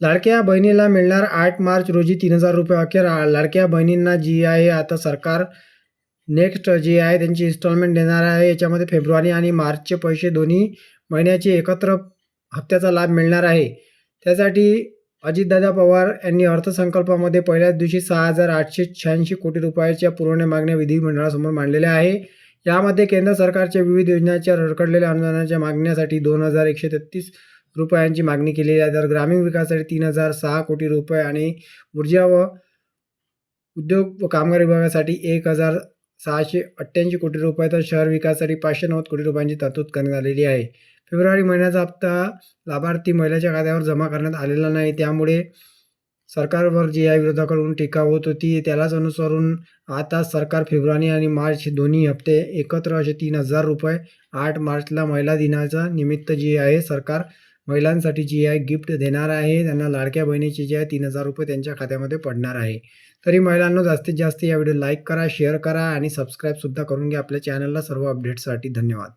लाडक्या बहिणीला मिळणार आठ मार्च रोजी तीन हजार रुपये अखेर. लाडक्या बहिणींना जी आहे आता सरकार नेक्स्ट जी आहे त्यांची इन्स्टॉलमेंट देणार आहे. याच्यामध्ये फेब्रुवारी आणि मार्चचे पैसे दोन्ही महिन्याचे एकत्र हप्त्याचा लाभ मिळणार आहे. त्यासाठी अजितदादा पवार यांनी अर्थसंकल्पामध्ये पहिल्याच दिवशी सहा हजार आठशे शहाऐंशी कोटी रुपयाच्या पुरवण्या मागण्या विधिमंडळासमोर मांडलेल्या आहे. यामध्ये केंद्र सरकारच्या विविध योजनांच्या रडकडलेल्या अनुदानाच्या मागण्यासाठी दोन हजार एकशे तेहतीस रुपयांची मागणी केलेली आहे. तर ग्रामीण विकासासाठी तीन हजार सहा कोटी रुपये आणि ऊर्जा व उद्योग व कामगार विभागासाठी एक हजार सहाशे अठ्ठ्याऐंशी कोटी रुपये. तर शहर विकासासाठी पाचशे नव्वद कोटी रुपयांची तरतूद करण्यात आलेली आहे. फेब्रुवारी महिन्याचा हप्ता लाभार्थी महिलेच्या खात्यावर जमा करण्यात आलेला नाही. त्यामुळे सरकारवर जी या विरोधाकडून टीका होत होती त्यालाच अनुसरून आता सरकार फेब्रुवारी आणि मार्च हे दोन्ही हप्ते एकत्र असे तीन हजार रुपये आठ मार्चला महिला दिनाचा निमित्त जी आहे सरकार महिलांसाठी जी आहे गिफ्ट देणार आहे. त्यांना लाडक्या बहिणीची जी आहे तीन हजार रुपये त्यांच्या खात्यामध्ये पडणार आहे. तरी महिलांना जास्तीत जास्त या व्हिडिओ लाईक करा शेअर करा आणि सबस्क्राईबसुद्धा करून घ्या. आपल्या चॅनलला सर्व अपडेट्ससाठी धन्यवाद.